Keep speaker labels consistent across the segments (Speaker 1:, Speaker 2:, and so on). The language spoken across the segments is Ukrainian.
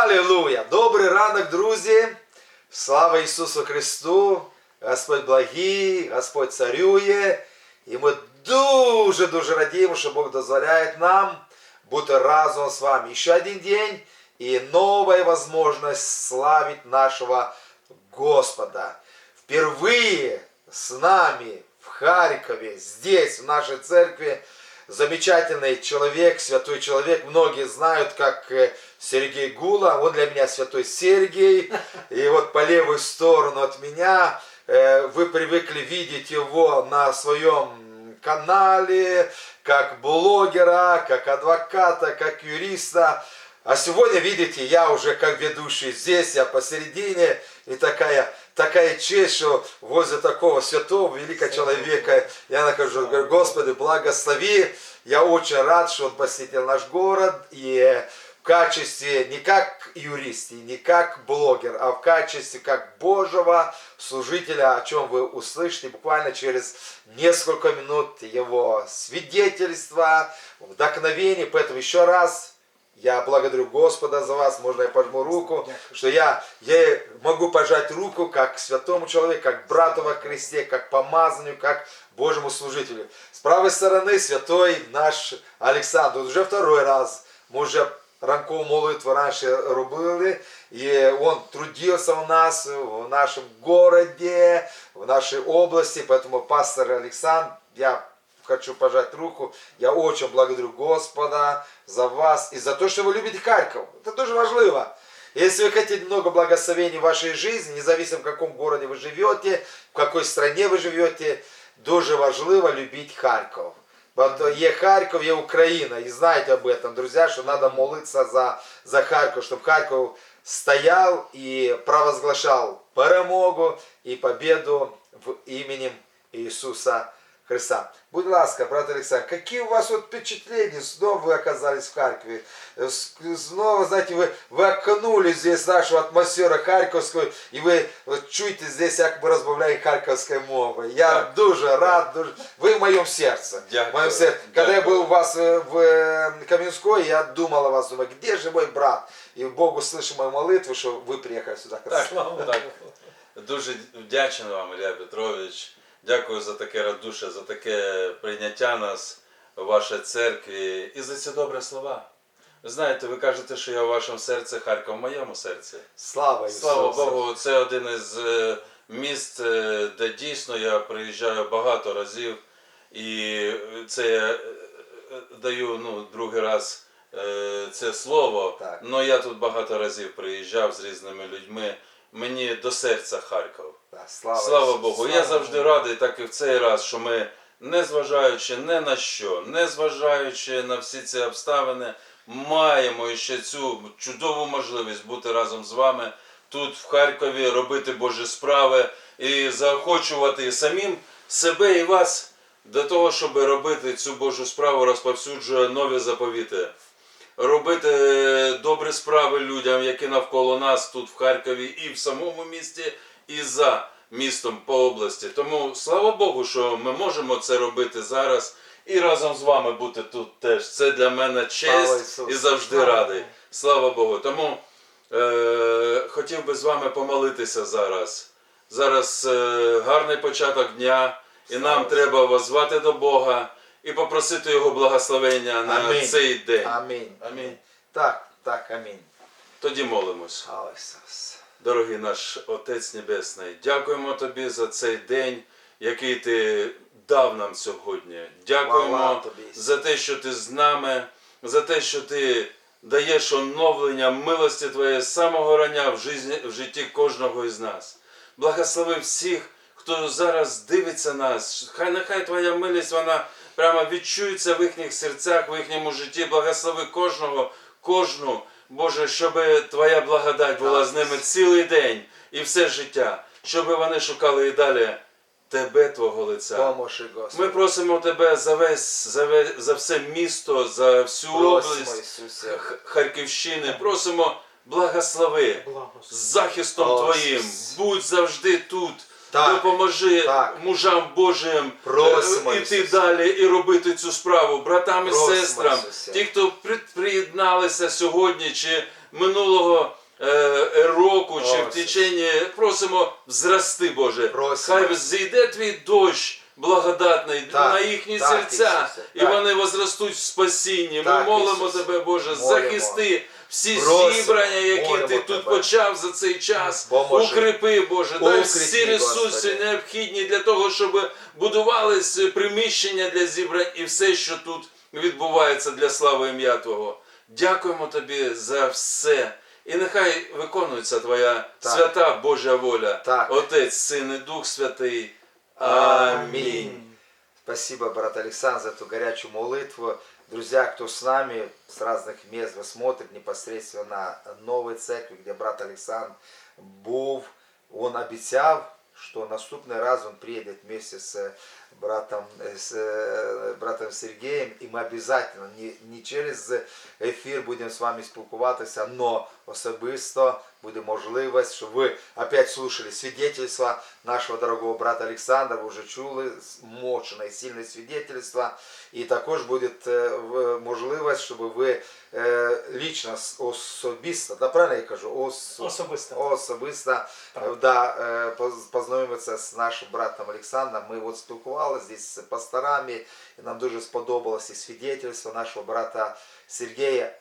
Speaker 1: Аллилуйя! Добрий ранок, друзі! Слава Ісусу Христу! Господь благий, Господь царює. І ми дуже-дуже радіємо, що Бог дозволяє нам бути разом з вами. Ще один день і новая возможность славить нашего Господа. Впервые с нами в Харькове, здесь, в нашей церкви, замечательный человек, святой человек. Многие знают, как э, Сергей Гула. Он для меня святой Сергей. И вот по левую сторону от меня э, вы привыкли видеть его на своем канале, как блогера, как адвоката, как юриста. А сегодня, видите, я уже как ведущий здесь, я посередине, и такая, такая честь, что возле такого святого, великого человека я нахожусь. Говорю, Господи, благослови. Я очень рад, что он посетил наш город, и в качестве не как юрист, и не как блогер, а в качестве как Божьего служителя, о чем вы услышите буквально через несколько минут его свидетельства, вдохновение. Поэтому еще раз я благодарю Господа за вас, можно я пожму руку, что я, я могу пожать руку как святому человеку, как брату во Христе, как помазанию, как Божьему служителю. С правой стороны святой наш Олександр, уже второй раз, мы уже ранкову молитву раніше робили, і він трудився у нас в нашому городе, в нашей области, поэтому пастор Александр, я хочу пожать руку. Я очень благодарю Господа за вас и за то, что вы любите Харьков. Это тоже важливо. Если вы хотите много благословений в вашей жизни, независимо в каком городе вы живете, в какой стране вы живете, дуже важливо любить Харьков. Є Харків, є Україна. І знаєте об этом, друзья, що треба молитися за, за Харків, щоб Харків стоял и провозглашал перемогу и победу в именем Иисуса Христа. Будь ласка, брат Александр, какие у вас вот впечатления? Снова вы оказались в Харькове. Э, Снова, знаете, вы, вы окунули здесь нашу атмосферу харьковскую, и вы вот чуете здесь, как мы разбавляем харьковской мовой. Я
Speaker 2: Так.
Speaker 1: дуже рад, дуже... Вы в моем сердце. В моем сердце. Когда я был у вас э, в э, Каменской, я думал о вас, думаю, где же мой брат? И Бог услышал мою молитву, что вы приехали сюда.
Speaker 2: Так, так. Дуже вдячний вам, Ілля Петрович. Дякую за таке радуше, за таке прийняття нас у вашій церкві і за ці добрі слова. Ви знаєте, ви кажете, що я у вашому серці, Харків в моєму серці.
Speaker 1: Слава Ісусу.
Speaker 2: Слава Богу, це один із е, міст, е, де дійсно я приїжджаю багато разів. І це я е, даю ну, другий раз це слово.
Speaker 1: Так.
Speaker 2: але я тут багато разів приїжджав з різними людьми. Мені до серця Харків.
Speaker 1: Слава,
Speaker 2: Слава. Богу. Я завжди радий, так і в цей раз, що ми, незважаючи ні на що, незважаючи на всі ці обставини, маємо ще цю чудову можливість бути разом з вами тут, в Харкові, робити Божі справи і заохочувати і самим себе і вас до того, щоб робити цю Божу справу, розповсюджує нові заповіти робити добрі справи людям, які навколо нас тут в Харкові, і в самому місті, і за містом по області. Тому слава Богу, що ми можемо це робити зараз і разом з вами бути тут теж. Це для мене честь і завжди
Speaker 1: Слава
Speaker 2: радий. Слава Богу. Тому е, хотів би з вами помолитися зараз. Зараз е, гарний початок дня, і
Speaker 1: Слава
Speaker 2: нам треба воззвати до Бога і попросити Його благословення на
Speaker 1: Амінь.
Speaker 2: цей день.
Speaker 1: Амінь.
Speaker 2: Амінь.
Speaker 1: Так, так, амінь.
Speaker 2: Тоді молимось. Дорогий наш Отець Небесний, дякуємо Тобі за цей день, який Ти дав нам сьогодні. Дякуємо
Speaker 1: Тобі.
Speaker 2: за те, що Ти з нами, за те, що Ти даєш оновлення милості Твоєї з самого рання в житті, в житті кожного із нас. Благослови всіх, хто зараз дивиться нас. Хай нехай Твоя милість вона прямо відчується в їхніх серцях, в їхньому житті. Благослови кожного, кожну. Боже, щоб Твоя благодать була з ними цілий день і все життя, щоб вони шукали і далі Тебе, Твого лиця.
Speaker 1: Поможи, Господи.
Speaker 2: Ми просимо Тебе за весь, за, ве- за все місто, за всю область Харківщини. Просимо благослови з захистом
Speaker 1: О,
Speaker 2: Твоїм. Будь завжди тут.
Speaker 1: Так,
Speaker 2: Допоможи
Speaker 1: так.
Speaker 2: мужам Божим
Speaker 1: Просимо,
Speaker 2: е, іти
Speaker 1: Ісус.
Speaker 2: далі і робити цю справу, братам і
Speaker 1: Просимо,
Speaker 2: сестрам,
Speaker 1: Ісусе.
Speaker 2: ті, хто при- приєдналися сьогодні чи минулого е, року чи в
Speaker 1: Просимо.
Speaker 2: просимо зрасти, Боже.
Speaker 1: Просимо.
Speaker 2: Хай зійде твій дощ благодатний
Speaker 1: Так,
Speaker 2: на їхні
Speaker 1: так,
Speaker 2: серця,
Speaker 1: Ісусе,
Speaker 2: і
Speaker 1: так.
Speaker 2: вони возростуть в спасінні.
Speaker 1: Так,
Speaker 2: Ми молимо
Speaker 1: Ісусе.
Speaker 2: тебе, Боже,
Speaker 1: Молимо.
Speaker 2: захисти всі зібрання, які ти тут
Speaker 1: тебе.
Speaker 2: почав за цей час.
Speaker 1: Поможи.
Speaker 2: Укріпи, Боже, дай
Speaker 1: Укріпи,
Speaker 2: всі ресурси необхідні для того, щоб будувались приміщення для зібрань і все, що тут відбувається для слави ім'я Твого. Дякуємо тобі за все. І нехай виконується Твоя
Speaker 1: Так.
Speaker 2: свята Божа воля.
Speaker 1: Так.
Speaker 2: Отець, Син і Дух Святий.
Speaker 1: Амінь.
Speaker 2: Амінь.
Speaker 1: Спасибо, брат Александр, за эту горячую молитву. Друзья, кто с нами с разных мест, вы смотрите непосредственно на новой церкви, где брат Александр був, он обещал, что наступный раз он приедет вместе с братом, э, с э, братом Сергеем, и мы обязательно, не, не через ефір будемо з вами спілкуватися, но особисто буде можливість, щоб ви опять слушали свидетельства нашого дорогого брата Олександра, ви вже чули мощне і сильне свидетельство, і також буде е, в- можливість, щоб ви е, лично, с- особисто, да правильно я кажу, Ос-
Speaker 3: Особисто.
Speaker 1: особисто
Speaker 3: Так.
Speaker 1: да, е, поз- познайомитися з нашим братом Олександром. Ми от спілкувалися здесь з пасторами, і нам дуже сподобалося і свидетельство нашого брата Сергія.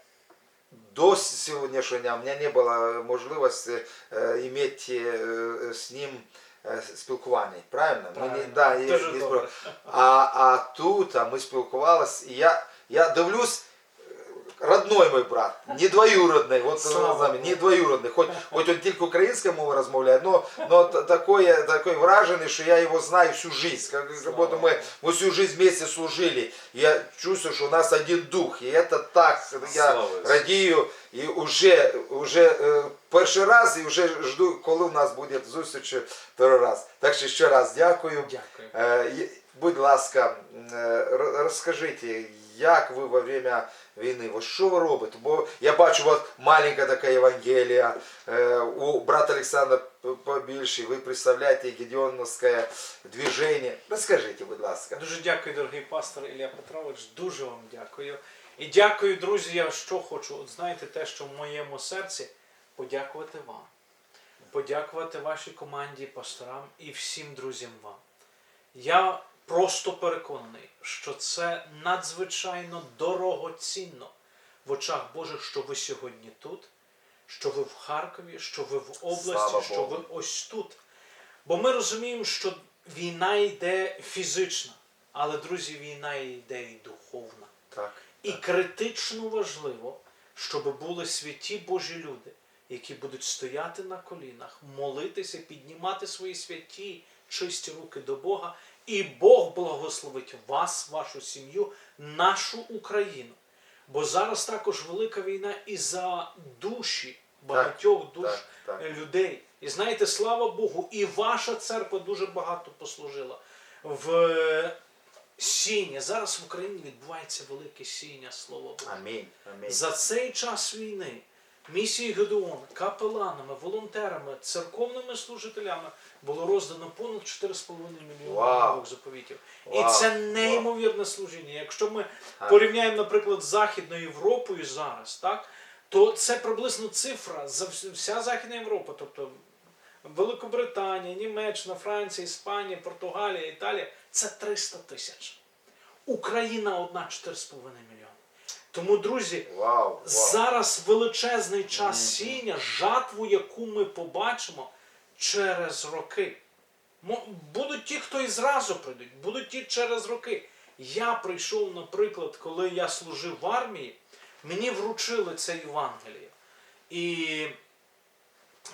Speaker 1: До сьогоднішнього дня у мене не було можливості е, іметь е, з ним е, спілкування. Правильно? Ми не-
Speaker 3: Правильно.
Speaker 1: да, і-
Speaker 3: Дуже
Speaker 1: не
Speaker 3: добре.
Speaker 1: спро- а, а тут а ми спілкувалися, і я, я дивлюсь, е, родной мой брат, не двоюродний, от
Speaker 3: Слава
Speaker 1: з нами,
Speaker 3: Богу.
Speaker 1: не двоюродний, хоч, хоч він тільки українською мовою розмовляє, но, но т- такое, такое вражений, що я його знаю всю жизнь, как, как будто мы, мы всю жизнь вместе служили, я чувствую, что у нас один дух, и это так, я
Speaker 2: Слава Ісусу.
Speaker 1: радію, і уже, уже е, перший раз, і вже жду, коли у нас буде зустріч второй раз. Так що ще раз дякую.
Speaker 3: Дякую.
Speaker 1: Е, є- Будь ласка, е, р- розкажіть, як ви во время війни, ось що ви робите? Бо я бачу, от маленька така Євангелія, е, у брата Олександра побільше, ви представляєте Гедеоновське движення. Розкажіть, будь ласка.
Speaker 3: Дуже дякую, дорогий пастор Ілля Петрович. Дуже вам дякую. І дякую, друзі. Я що хочу. От знаєте, те, що в моєму серці, подякувати вам. Подякувати вашій команді, пасторам і всім друзям вам. Я просто переконаний, що це надзвичайно дорогоцінно в очах Божих, що ви сьогодні тут, що ви в Харкові, що ви в області,
Speaker 1: Слава
Speaker 3: що
Speaker 1: Богу.
Speaker 3: ви ось тут. Бо ми розуміємо, що війна йде фізична, але, друзі, війна йде і духовна.
Speaker 1: Так.
Speaker 3: І критично важливо, щоб були святі Божі люди, які будуть стояти на колінах, молитися, піднімати свої святі, чисті руки до Бога, і Бог благословить вас, вашу сім'ю, нашу Україну. Бо зараз також велика війна і за душі багатьох душ
Speaker 1: так, так.
Speaker 3: е, людей. І знаєте, слава Богу, і ваша церква дуже багато послужила в е, сіння. Зараз в Україні відбувається велике сіння, слово Боже.
Speaker 1: Амінь. Амінь.
Speaker 3: За цей час війни місії Гедеон, капеланами, волонтерами, церковними служителями було роздано понад 4,5 мільйони
Speaker 1: Вау.
Speaker 3: нових заповітів.
Speaker 1: Вау.
Speaker 3: І це неймовірне служіння. Якщо ми
Speaker 1: Так.
Speaker 3: порівняємо, наприклад, з Західною Європою зараз, так, то це приблизно цифра за вся Західна Європа, тобто Великобританія, Німеччина, Франція, Іспанія, Португалія, Італія це 300 тисяч. Україна одна 4,5 мільйони. Тому, друзі,
Speaker 1: Вау. вау.
Speaker 3: зараз величезний час сіння, жатву, яку ми побачимо через роки. Будуть ті, хто і зразу прийдуть, будуть ті через роки. Я прийшов, наприклад, коли я служив в армії, мені вручили це Євангеліє. І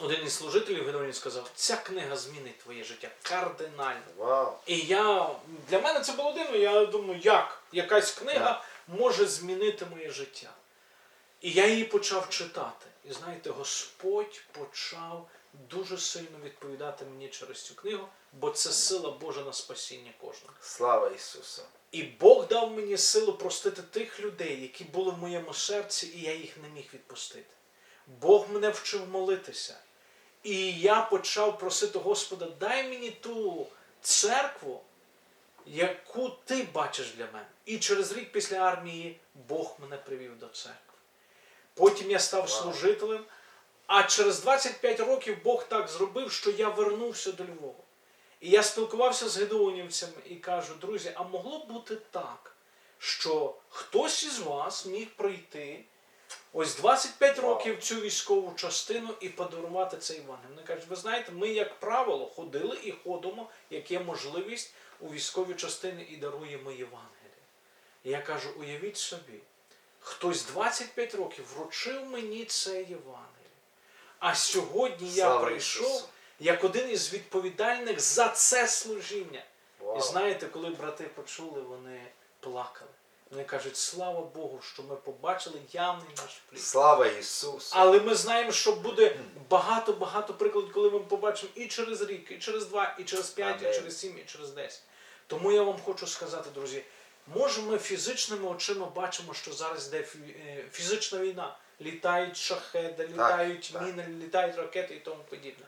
Speaker 3: один із служителів Гедеонів сказав, ця книга змінить твоє життя кардинально.
Speaker 1: Вау.
Speaker 3: І я для мене це було дивно. Я думаю, як якась книга. Може змінити моє життя. І я її почав читати. І знаєте, Господь почав дуже сильно відповідати мені через цю книгу, бо це сила Божа на спасіння кожного.
Speaker 1: Слава Ісусу.
Speaker 3: І Бог дав мені силу простити тих людей, які були в моєму серці, і я їх не міг відпустити. Бог мене вчив молитися. І я почав просити Господа, дай мені ту церкву, яку ти бачиш для мене. І через рік після армії Бог мене привів до церкви. потім я став
Speaker 1: Вау.
Speaker 3: служителем. А через 25 років Бог так зробив, що я вернувся до Львова. І я спілкувався з гедеонівцями і кажу, друзі, а могло б бути так, що хтось із вас міг прийти ось 25
Speaker 1: Вау.
Speaker 3: років цю військову частину і подарувати цей Євангелій. Вони кажуть, ви знаєте, ми, як правило, ходили і ходимо, як є можливість у військові частини і даруємо Євангеліє. І я кажу, уявіть собі, хтось 25 років вручив мені це Євангеліє. А сьогодні я прийшов
Speaker 1: Ісусу.
Speaker 3: як один із відповідальних за це служіння.
Speaker 1: Вау.
Speaker 3: І знаєте, коли брати почули, вони плакали. Вони кажуть, слава Богу, що ми побачили явний наш плід.
Speaker 1: Слава Ісусу.
Speaker 3: Але ми знаємо, що буде багато-багато прикладів, коли ми побачимо і через рік, і через два, і через п'ять, і через сім, і через десять. Тому я вам хочу сказати, друзі, може ми фізичними очима бачимо, що зараз йде е, фізична війна. Літають шахеди, літають
Speaker 1: так.
Speaker 3: міни, літають ракети і тому подібне.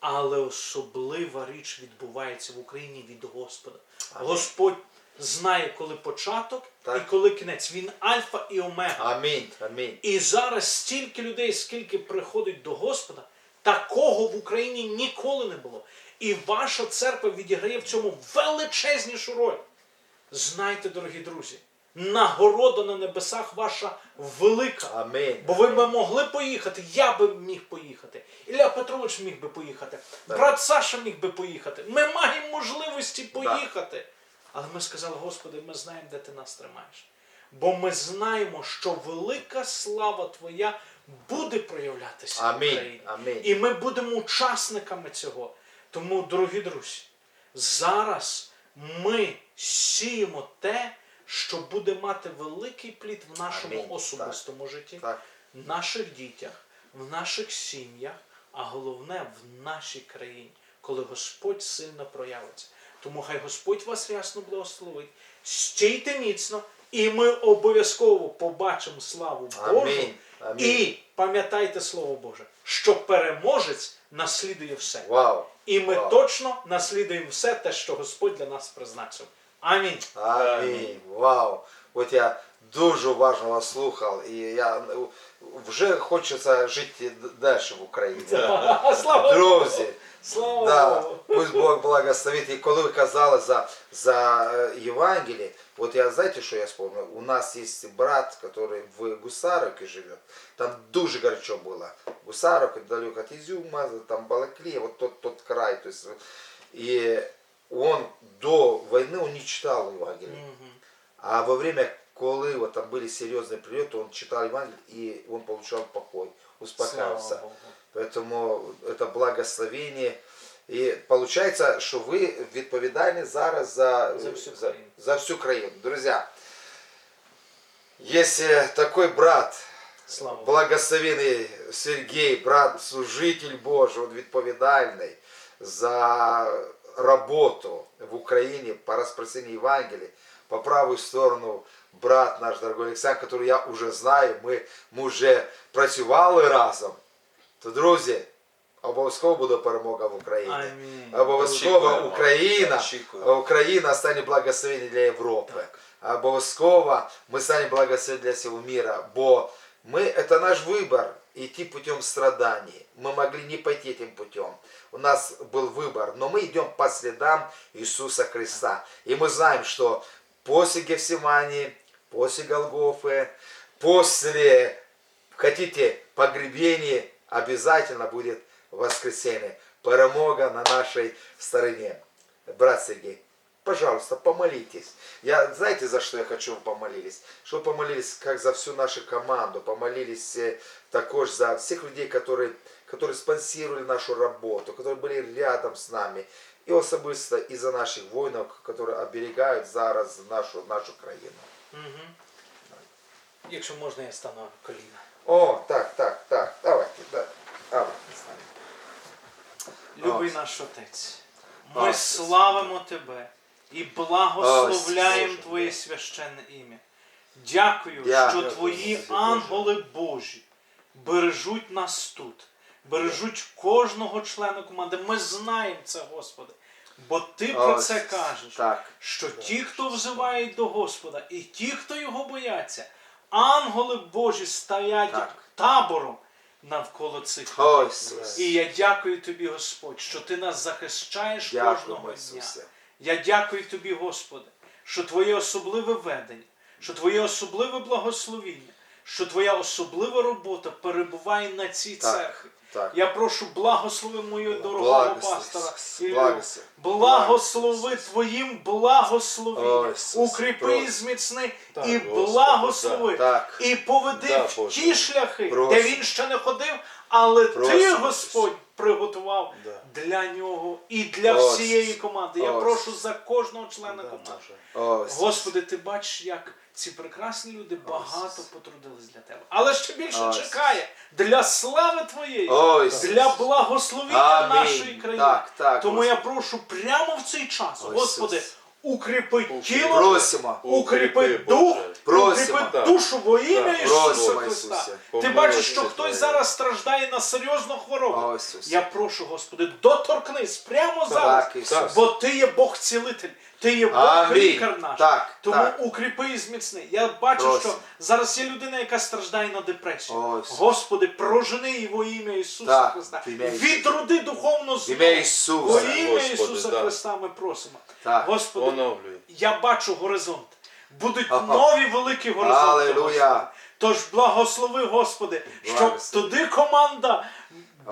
Speaker 3: Але особлива річ відбувається в Україні від Господа.
Speaker 1: Амінь.
Speaker 3: Господь знає, коли початок
Speaker 1: Так.
Speaker 3: і коли кінець. Він альфа і омега.
Speaker 1: Амінь. Амінь.
Speaker 3: І зараз стільки людей, скільки приходить до Господа, такого в Україні ніколи не було. І ваша церква відіграє в цьому величезнішу роль. Знайте, дорогі друзі, нагорода на небесах ваша велика.
Speaker 1: Амінь.
Speaker 3: Бо ви б могли поїхати, я би міг поїхати. Ілля Петрович міг би поїхати,
Speaker 1: Так.
Speaker 3: брат Саша міг би поїхати. Ми маємо можливості поїхати. Але ми сказали, Господи, ми знаємо, де ти нас тримаєш. Бо ми знаємо, що велика слава Твоя буде проявлятися в Україні.
Speaker 1: Амінь.
Speaker 3: І ми будемо учасниками цього. Тому, дорогі друзі, зараз ми сіємо те, що буде мати великий плід в нашому
Speaker 1: Амінь.
Speaker 3: особистому житті,
Speaker 1: Так.
Speaker 3: в наших дітях, в наших сім'ях, а головне в нашій країні, коли Господь сильно проявиться. Тому хай Господь вас рясно благословить. Стійте міцно, і ми обов'язково побачимо славу Божу.
Speaker 1: Амінь. Амінь.
Speaker 3: І пам'ятайте Слово Боже, що переможець наслідує все.
Speaker 1: Вау.
Speaker 3: І ми
Speaker 1: Вау.
Speaker 3: точно наслідуємо все те, що Господь для нас призначив. Амінь.
Speaker 1: Амінь. Вау. От я дуже уважно вас слухав, і я ну, вже хочеться жити д- далі в Україні.
Speaker 3: Слава
Speaker 1: Друзі,
Speaker 3: Богу! Слава
Speaker 1: Да,
Speaker 3: Богу!
Speaker 1: пусть Бог благословит. І коли ви казали за, за е, Євангеліє, вот я знаете, що я вспомнил? У нас есть брат, который в Гусаровке живет. Там дуже горячо было. Гусаровка, далеко от Изюма, там Балаклея, вот тот, тот край. То есть, и он до войны он не читал Евангелие.
Speaker 3: Мгм.
Speaker 1: А во время, коли вот там были серьезные прилеты, он читал Евангелие, и он получал покой, успокаивался.
Speaker 3: Слава Богу.
Speaker 1: Поэтому это благословение. І виходить, що ви відповідальні зараз за,
Speaker 3: За всю
Speaker 1: за,
Speaker 3: країну.
Speaker 1: за всю країну. Друзі, если такой брат,
Speaker 3: Слава Богу.
Speaker 1: благословений Сергій, брат, служитель Божий, він відповідальний за роботу в Україні по розпространению Євангелія, по правую сторону брат наш дорогой Олександр, який я вже знаю, ми, ми вже працювали разом, то, друзі, обов'язково буде перемога в Україні.
Speaker 3: Амінь.
Speaker 1: Обов'язково
Speaker 2: Очікуємо.
Speaker 1: Україна,
Speaker 2: Очікуємо.
Speaker 1: Україна стане благословенням для Європи. Обов'язково ми станемо благословенням для всього мира, бо мы, это наш выбор идти путем страданий. Мы могли не пойти этим путем. У нас был выбор, но мы идем по следам Иисуса Христа. И мы знаем, что после Гефсимании, после Голгофы, после, хотите, погребения, обязательно будет воскресенье. Перемога на нашей стороне. Брат Сергей, пожалуйста, помолитесь. Я, знаете, за что я хочу, чтобы помолились? Вы помолились как за всю нашу команду, помолились э, також за всех людей, которые, которые спонсировали нашу работу, которые были рядом с нами. И особисто и за наших воинов, которые оберегают зараз нашу, нашу країну.
Speaker 3: Мгм. Якщо можна, я стану коліна.
Speaker 1: О, так, так, так, давайте, да.
Speaker 3: Любий
Speaker 1: О.
Speaker 3: наш Отець, ми
Speaker 1: О,
Speaker 3: славимо Тебе і благословляємо Твоє священне ім'я. Дякую,
Speaker 1: Дякую,
Speaker 3: що Твої
Speaker 1: Господи Боже.
Speaker 3: ангели Божі бережуть нас тут, бережуть кожного члена команди. Ми знаємо це, Господи. Бо Ти про
Speaker 1: Ось
Speaker 3: це кажеш,
Speaker 1: Так.
Speaker 3: що ті, хто взивають до Господа, і ті, хто його бояться, ангели Божі стоять
Speaker 1: Так.
Speaker 3: табором навколо цих.
Speaker 1: О, Ісус.
Speaker 3: І я дякую тобі, Господь, що ти нас захищаєш
Speaker 1: Дякуємо,
Speaker 3: кожного дня.
Speaker 1: Ісусе.
Speaker 3: Я дякую тобі, Господи, що Твоє особливе ведення, що Твоє особливе благословіння, що Твоя особлива робота перебуває на цій
Speaker 1: Так,
Speaker 3: церкві.
Speaker 1: Так.
Speaker 3: Я прошу, благослови мою дорогого
Speaker 1: Благослови,
Speaker 3: пастора
Speaker 1: благослови.
Speaker 3: Благослови Твоїм благословінням.
Speaker 1: О,
Speaker 3: Укріпи
Speaker 1: прошу.
Speaker 3: і зміцни
Speaker 2: Так,
Speaker 3: і благослови.
Speaker 1: Так.
Speaker 3: І поведи
Speaker 2: Да,
Speaker 3: в
Speaker 2: Боже.
Speaker 3: ті шляхи,
Speaker 1: Прошу.
Speaker 3: де він ще не ходив, але Ти, Господь, приготував
Speaker 2: Да.
Speaker 3: для нього і для
Speaker 1: Ось.
Speaker 3: всієї команди. Я
Speaker 1: Ось.
Speaker 3: прошу за кожного члена команди.
Speaker 2: Боже.
Speaker 1: О, Ісус.
Speaker 3: Господи, ти бачиш, як ці прекрасні люди багато потрудились для тебе. Але ще більше
Speaker 1: Ось.
Speaker 3: чекає для слави Твоєї,
Speaker 1: Ось.
Speaker 3: Для благословення
Speaker 1: Амінь.
Speaker 3: нашої країни.
Speaker 1: Так, так,
Speaker 3: Тому я прошу прямо в цей час,
Speaker 1: Ось,
Speaker 3: Господи, укріпи тіло,
Speaker 1: Просимо.
Speaker 3: укріпи
Speaker 2: Укріпи,
Speaker 3: дух,
Speaker 2: Боже.
Speaker 1: Просимо.
Speaker 3: укріпи душу во ім'я
Speaker 2: Так.
Speaker 3: Ісуса
Speaker 1: Просимо,
Speaker 3: Христа.
Speaker 1: Ісусе.
Speaker 3: Ти бачиш, що
Speaker 2: милості
Speaker 3: хтось зараз страждає на серйозну хворобу.
Speaker 1: О, Ісусе.
Speaker 3: Я прошу, Господи, доторкнись прямо зараз.
Speaker 1: Так, Ісус.
Speaker 3: Бо ти є Бог цілитель, ти є Бог
Speaker 1: Амінь.
Speaker 3: лікар наш.
Speaker 1: Так,
Speaker 3: Тому
Speaker 1: так.
Speaker 3: укріпи і зміцни. Я бачу,
Speaker 1: Просимо.
Speaker 3: що зараз є людина, яка страждає на депресію.
Speaker 1: О, Ісус.
Speaker 3: Господи, прожени її во ім'я Ісуса
Speaker 1: Так,
Speaker 3: Христа.
Speaker 1: в ім'я Ісуса.
Speaker 3: Відроди духовно
Speaker 1: В ім'я
Speaker 3: Во
Speaker 1: Ісуса.
Speaker 3: ім'я
Speaker 2: Господи,
Speaker 3: Ісуса
Speaker 2: да.
Speaker 3: Христа ми просимо.
Speaker 1: Так.
Speaker 3: Господи,
Speaker 2: Оновлюй.
Speaker 3: я бачу горизонт. Будуть нові великі горизонти. Господи. Тож благослови, Господи, щоб туди команда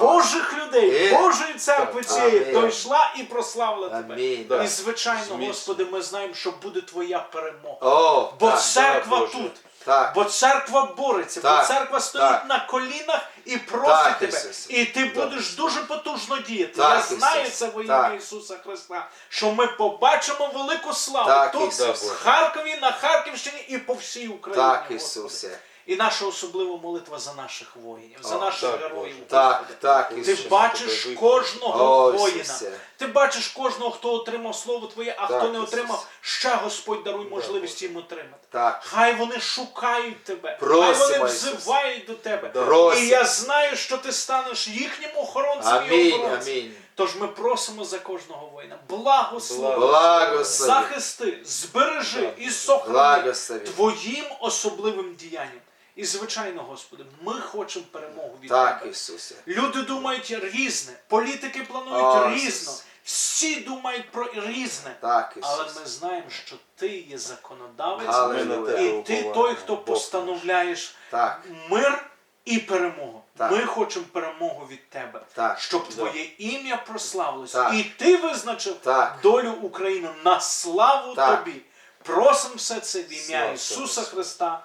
Speaker 3: Божих людей,
Speaker 1: Е.
Speaker 3: Божої церкви цієї дійшла і прославила Тебе. І звичайно, Господи, ми знаємо, що буде Твоя перемога. Бо церква тут.
Speaker 1: Так.
Speaker 3: Бо церква бореться,
Speaker 1: Так,
Speaker 3: бо церква стоїть
Speaker 1: так.
Speaker 3: на колінах і просить
Speaker 1: Так,
Speaker 3: тебе.
Speaker 1: Ісус.
Speaker 3: І ти
Speaker 2: будеш
Speaker 3: будеш дуже потужно діяти.
Speaker 1: Так,
Speaker 3: Я знаю
Speaker 1: Ісус.
Speaker 3: це во ім'я Ісуса Христа, що ми побачимо велику славу
Speaker 1: Так,
Speaker 3: тут,
Speaker 1: Ісус.
Speaker 3: в Харкові, на Харківщині і по всій Україні.
Speaker 1: Так,
Speaker 3: Господи.
Speaker 1: Ісусе.
Speaker 3: І наша особлива молитва за наших воїнів, за
Speaker 1: О,
Speaker 3: наших
Speaker 2: так,
Speaker 3: героїв.
Speaker 2: Боже.
Speaker 1: Так,
Speaker 3: Господи.
Speaker 1: так,
Speaker 3: Ти
Speaker 1: Ісусе.
Speaker 3: бачиш
Speaker 2: Тебе
Speaker 3: кожного
Speaker 1: О,
Speaker 3: воїна.
Speaker 1: Ісусе.
Speaker 3: Ти бачиш кожного, хто отримав слово Твоє, а
Speaker 1: Так,
Speaker 3: хто не
Speaker 1: Ісусе.
Speaker 3: отримав, ще Господь даруй можливість їм отримати.
Speaker 1: Так.
Speaker 3: Хай вони шукають тебе,
Speaker 1: Просимо,
Speaker 3: хай вони
Speaker 1: Ісусе.
Speaker 3: взивають до тебе.
Speaker 1: Просимо.
Speaker 3: І я знаю, що ти станеш їхнім охоронцем і
Speaker 1: Амінь,
Speaker 3: охоронцем.
Speaker 1: амінь.
Speaker 3: Тож ми просимо за кожного воїна. Благослови,
Speaker 1: Благослови.
Speaker 3: захисти, збережи і сохрани
Speaker 1: Благослови.
Speaker 3: твоїм особливим діянням. І звичайно, Господи, ми хочемо перемогу від
Speaker 1: Так,
Speaker 3: тебе.
Speaker 1: Ісусе.
Speaker 3: Люди думають різне, політики планують
Speaker 1: О,
Speaker 3: різно, всі думають про різне.
Speaker 1: Так,
Speaker 3: Але ми знаємо, що ти є законодавець,
Speaker 2: тебе
Speaker 3: і ти той, хто
Speaker 2: Бог
Speaker 3: постановляєш
Speaker 1: Так,
Speaker 3: мир і перемогу.
Speaker 1: Так.
Speaker 3: Ми хочемо перемогу від тебе,
Speaker 1: так.
Speaker 3: щоб твоє ім'я прославилося.
Speaker 1: Так.
Speaker 3: І ти визначив
Speaker 1: Так.
Speaker 3: долю України на славу
Speaker 1: Так.
Speaker 3: тобі. Просимо все це в ім'я Ісуса
Speaker 2: Господи.
Speaker 3: Христа.